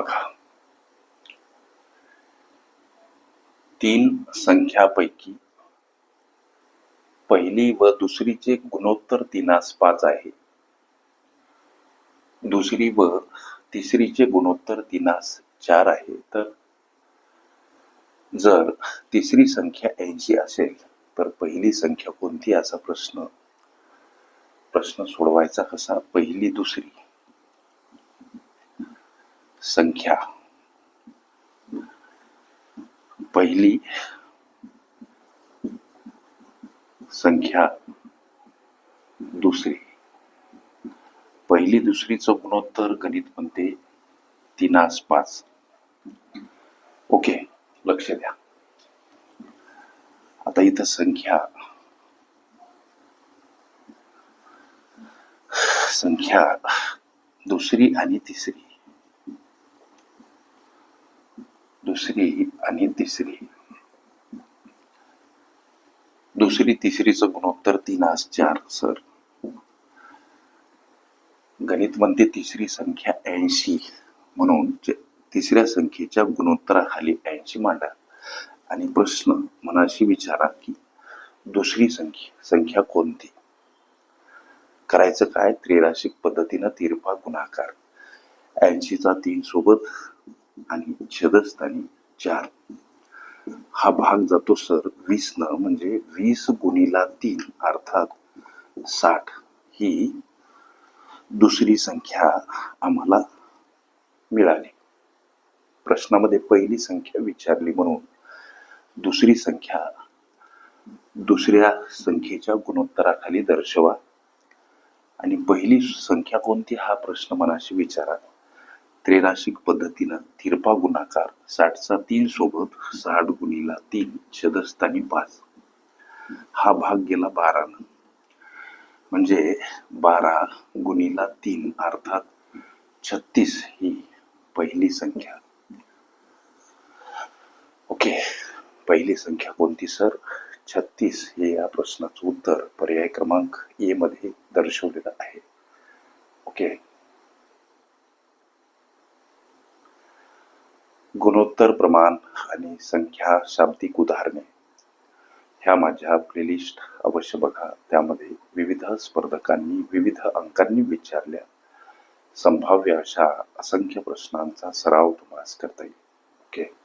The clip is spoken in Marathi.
बघा. तीन संख्यापैकी पहिली व दुसरीचे गुणोत्तर तीनास पाच आहे. दुसरी व तिसरीचे गुणोत्तर तीनास चार आहे. तर जर तिसरी संख्या ऐंशी असेल तर पहिली संख्या कोणती? असा प्रश्न. प्रश्न सोडवायचा कसा? पहिली दुसरी. संख्या. पहिली संख्या दुसरी. पहिली दुसरीचं गुणोत्तर गणित म्हणते तीनास पाच. ओके लक्ष द्या. आता इथं संख्या. संख्या दुसरी आणि तिसरी. दुसरी आणि तिसरी. दुसरी तिसरीचं गुणोत्तर तीन आज चार सर. गणित म्हणते तिसरी संख्या ऐंशी. म्हणून तिसऱ्या संख्येच्या गुणोत्तराखाली ऐंशी मांडा. आणि प्रश्न मनाशी विचारा की दुसरी संख्या संख्या कोणती? करायचं काय? त्रिराशिक पद्धतीनं तिरपा गुणाकार. ऐंशीचा तीन सोबत आणि छेदस्थानी चार. हा भाग जातो सर वीस न म्हणजे वीस गुणीला तीन अर्थात साठ. ही दुसरी संख्या आम्हाला मिळाली. प्रश्नामध्ये पहिली संख्या विचारली म्हणून. दुसरी संख्या दुसऱ्या संख्येच्या गुणोत्तराखाली दर्शवा. आणि पहिली संख्या कोणती? हा प्रश्न मनाशी विचारा. त्रैराशिक पद्धतीनं तिरपा गुणाकार साठचा तीन सोबत साठ गुणीला तीन छदस्थानी पाच. हा भाग गेला बारानं. म्हणजे बारा गुणीला तीन अर्थात छत्तीस ही पहिली संख्या. ओके पहिली संख्या कोणती सर? छत्तीस हे या प्रश्नाचं उत्तर पर्याय क्रमांक ए मध्ये दर्शवलेलं आहे. ओके गुणोत्तर प्रमाण आणि संख्या शाब्दिक उदाहरणे. ह्या माझ्या प्लेलिस्ट अवश्य बघा. त्यामध्ये विविध स्पर्धकांनी विविध अंकांनी विचारल्या. संभाव्य अशा असंख्य प्रश्नांचा सराव तुम्हाला करता येईल. ओके